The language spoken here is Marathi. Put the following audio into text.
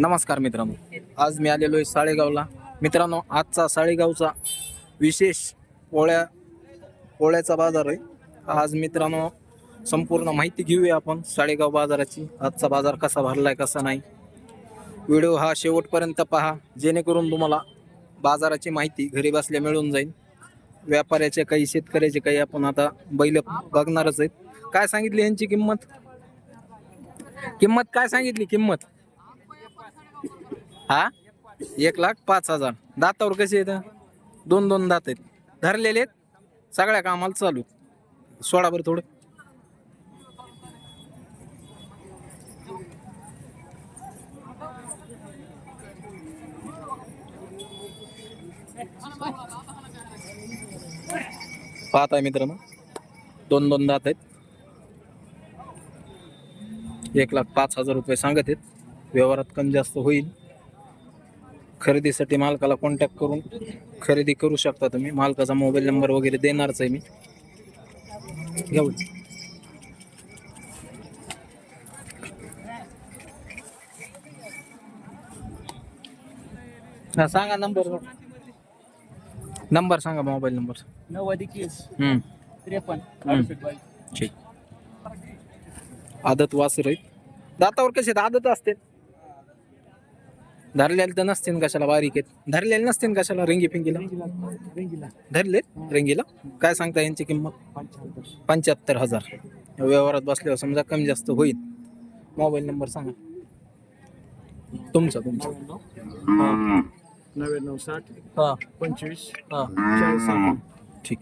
नमस्कार मित्रांनो. आज मी आलेलो आहे साळेगावला. मित्रांनो आजचा साळेगावचा विशेष पोळ्या पोळ्याचा बाजार आहे. आज मित्रांनो संपूर्ण माहिती घेऊया आपण साळेगाव बाजाराची. आजचा बाजार कसा भरला आहे कसा नाही? व्हिडिओ हा शेवटपर्यंत पहा. जेणेकरून तुम्हाला बाजाराची माहिती घरी बसल्या मिळून जाईल. व्यापाऱ्याचे काही शेतकऱ्याचे काही आपण आता बैल बघणारच आहेत. काय सांगितली यांची किंमत? किंमत काय सांगितली? किंमत? हा? एक लाख पाच हजार. दातावर कसे आहेत? दोन दोन दात आहेत. धरलेले आहेत. सगळ्या कामाला चालू आहेत. सोडा बरं थोडं. पाहत आहे मित्रांनो. दोन दोन दात आहेत. एक लाख पाच हजार रुपये सांगत आहेत. व्यवहारात कमी जास्त होईल. खरेदीसाठी मालकाला कॉन्टॅक्ट करून खरेदी करू शकता तुम्ही. मालकाचा मोबाईल नंबर वगैरे देणारच आहे मी. घेऊ. हा सांगा नंबर नंबर सांगा मोबाईल नंबर नव्वद एकवीस त्रेपन्न. ठीक. आदत वासर आहेत. दातावर कसे? आदत असते. धरलेले तर नसतील कशाला बारीक आहेत. धरलेले नसतील कशाला रिंगी फिंगीला धरले रिंगीला. काय सांगता यांची किंमत? पंच्याहत्तर हजार. व्यवहारात बसल्यावर समजा कमी जास्त होईल. मोबाईल नंबर सांगा. तुमचा तुमचा. नव्याण्णव साठ हा. पंचवीस हा. ठीक.